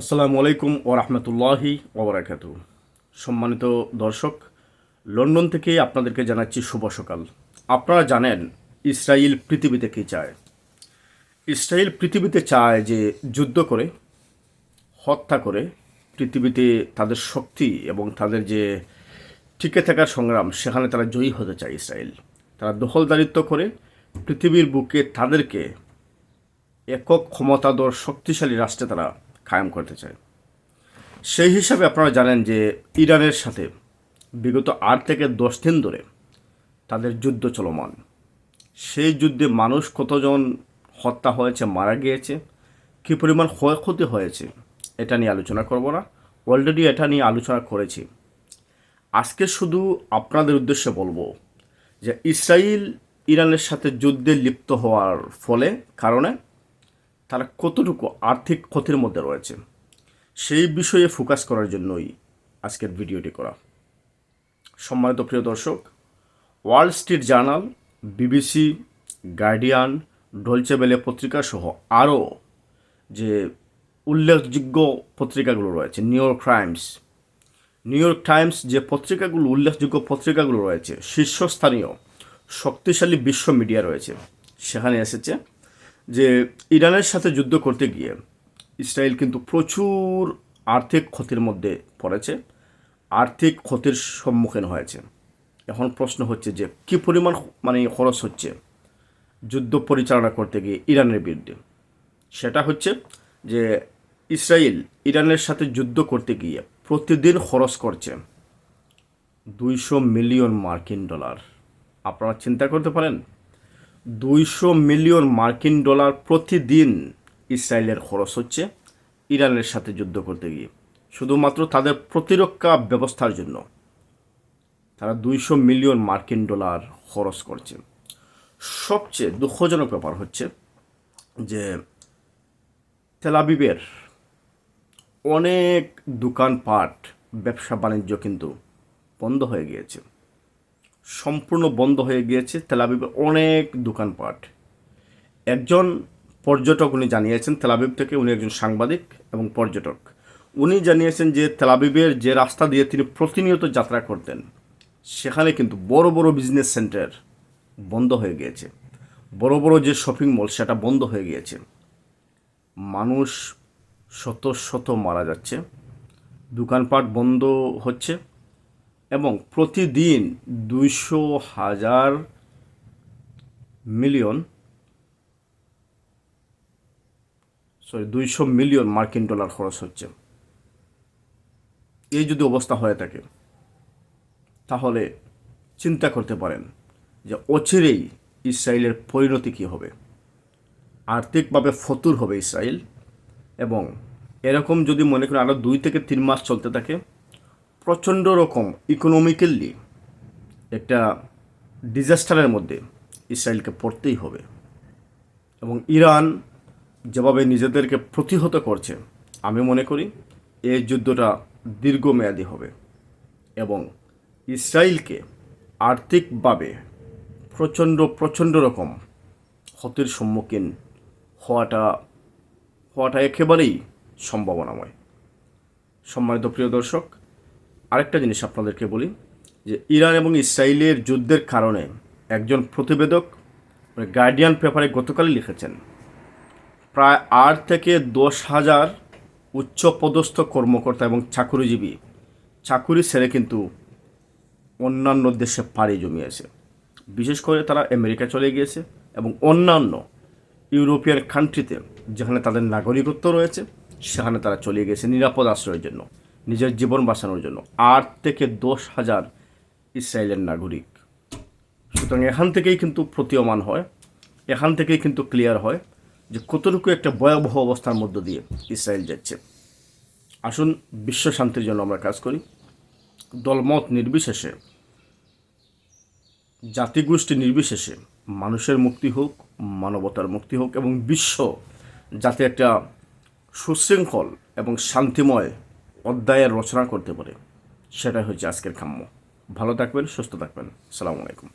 আসসালামু আলাইকুম ও রহমতুল্লাহি ওবরাকাত সম্মানিত দর্শক, লন্ডন থেকে আপনাদেরকে জানাচ্ছি শুভ সকাল। আপনারা জানেন ইসরায়েল পৃথিবীতে কী চায়? ইসরায়েল পৃথিবীতে চায় যে যুদ্ধ করে, হত্যা করে পৃথিবীতে তাদের শক্তি এবং তাদের যে টিকে থাকার সংগ্রাম, সেখানে তারা জয়ী হতে চায় ইসরায়েল তারা দখলদারিত্ব করে পৃথিবীর বুকে তাদেরকে একক ক্ষমতাধর শক্তিশালী রাষ্ট্রে তারা কায়েম করতে চায়। সেই হিসাবে আপনারা জানেন যে ইরানের সাথে বিগত আট থেকে দশ দিন ধরে তাদের যুদ্ধ চলমান। সেই যুদ্ধে মানুষ কতজন হত্যা হয়েছে, মারা গিয়েছে, কী পরিমাণ ক্ষয়ক্ষতি হয়েছে, এটা নিয়ে আলোচনা করব না। অলরেডি এটা নিয়ে আলোচনা করেছি। আজকে শুধু আপনাদের উদ্দেশ্যে বলব যে ইসরায়েল ইরানের সাথে যুদ্ধে লিপ্ত হওয়ার ফলে কারণে তারা কতটুকু আর্থিক ক্ষতির মধ্যে রয়েছে, সেই বিষয়ে ফোকাস করার জন্যই আজকের ভিডিওটি করা। সম্মানিত প্রিয় দর্শক world street journal, BBC, Guardian ডলচেবেলে পত্রিকা সহ আরও যে উল্লেখযোগ্য পত্রিকাগুলো রয়েছে, New York Times, New York Times যে পত্রিকাগুলো, উল্লেখযোগ্য পত্রিকাগুলো রয়েছে, শীর্ষস্থানীয়, শক্তিশালী বিশ্ব মিডিয়া রয়েছে, সেখানে এসেছে যে ইরানের সাথে যুদ্ধ করতে গিয়ে ইসরায়েল কিন্তু প্রচুর আর্থিক ক্ষতির মধ্যে পড়েছে, আর্থিক ক্ষতির সম্মুখীন হয়েছে। এখন প্রশ্ন হচ্ছে যে, কী পরিমাণ মানে খরচ হচ্ছে যুদ্ধ পরিচালনা করতে গিয়ে ইরানের বিরুদ্ধে? সেটা হচ্ছে যে ইসরায়েল ইরানের সাথে যুদ্ধ করতে গিয়ে প্রতিদিন খরচ করছে দুইশো মিলিয়ন মার্কিন ডলার। আপনারা চিন্তা করতে পারেন দুইশো মিলিয়ন মার্কিন ডলার প্রতিদিন ইসরায়েলের খরচ হচ্ছে ইরানের সাথে যুদ্ধ করতে গিয়ে। শুধুমাত্র তাদের প্রতিরক্ষা ব্যবস্থার জন্য। তারা দুইশো মিলিয়ন মার্কিন ডলার খরচ করছে। সবচেয়ে দুঃখজনক ব্যাপার হচ্ছে যে তেলাবিবের অনেক দোকানপাট, ব্যবসা বাণিজ্য কিন্তু বন্ধ হয়ে গিয়েছে। সম্পূর্ণ বন্ধ হয়ে গিয়েছে। তেলাবিবের অনেক দোকানপাট। একজন পর্যটক উনি জানিয়েছেন তেলাবিব থেকে উনি একজন সাংবাদিক এবং পর্যটক। উনি জানিয়েছেন যে তেলাবিবের যে রাস্তা দিয়ে তিনি প্রতিনিয়ত যাত্রা করতেন, সেখানে কিন্তু বড় বড় বিজনেস সেন্টার বন্ধ হয়ে গিয়েছে। বড় বড় যে শপিং মল সেটা বন্ধ হয়ে গিয়েছে। মানুষ শত শত মারা যাচ্ছে। দোকানপাট বন্ধ হচ্ছে। এবং প্রতিদিন দুইশো হাজার মিলিয়ন সরি দুইশো মিলিয়ন মার্কিন ডলার খরচ হচ্ছে। এই যদি অবস্থা হয়ে থাকে, তাহলে চিন্তা করতে পারেন যে অচিরেই ইসরায়েলের পরিণতি কী হবে। আর্থিকভাবে ফতুর হবে ইসরায়েল এবং এরকম যদি মনে করেন আরও দুই থেকে তিন মাস চলতে থাকে প্রচণ্ড রকম ইকোনমিক্যালি একটা ডিজাস্টারের মধ্যে ইসরায়েলকে পড়তেই হবে। এবং ইরান যেভাবে নিজেদেরকে প্রতিহত করছে, আমি মনে করি এই যুদ্ধটা দীর্ঘমেয়াদী হবে এবং ইসরায়েলকে আর্থিকভাবে প্রচণ্ড প্রচণ্ড রকম ক্ষতির সম্মুখীন হওয়াটা হওয়াটা একেবারেই সম্ভাবনাময়। সম্মানিত প্রিয় দর্শক আরেকটা জিনিস আপনাদেরকে বলি, যে ইরান এবং ইসরায়েলের যুদ্ধের কারণে একজন প্রতিবেদক গার্ডিয়ান পেপারে গতকালই লিখেছেন, প্রায় আট থেকে দশ হাজার উচ্চপদস্থ কর্মকর্তা এবং চাকুরিজীবী, চাকুরি ছেড়ে কিন্তু অন্যান্য দেশে পাড়ি জমিয়েছে। বিশেষ করে তারা আমেরিকা চলে গিয়েছে এবং অন্যান্য ইউরোপিয়ান কান্ট্রিতে যেখানে তাদের নাগরিকত্ব রয়েছে, সেখানে তারা চলে গিয়েছে নিরাপদ আশ্রয়ের জন্য। নিজের জীবন বাঁচানোর জন্য। আট থেকে দশ হাজার ইসরায়েলের নাগরিক। সুতরাং এখান থেকেই কিন্তু প্রতীয়মান হয়, এখান থেকেই কিন্তু ক্লিয়ার হয় যে কতটুকু একটা ভয়াবহ অবস্থার মধ্য দিয়ে ইসরায়েল যাচ্ছে। আসুন বিশ্ব শান্তির জন্য আমরা কাজ করি। দলমত নির্বিশেষে, জাতিগোষ্ঠী নির্বিশেষে মানুষের মুক্তি হোক, মানবতার মুক্তি হোক এবং বিশ্ব যাতে একটা সুশৃঙ্খল এবং শান্তিময় অধ্যায়ের রচনা করতে পারে। সেটাই হচ্ছে আজকের কাম্য ভালো থাকবেন সুস্থ থাকবেন। সালামু আলাইকুম।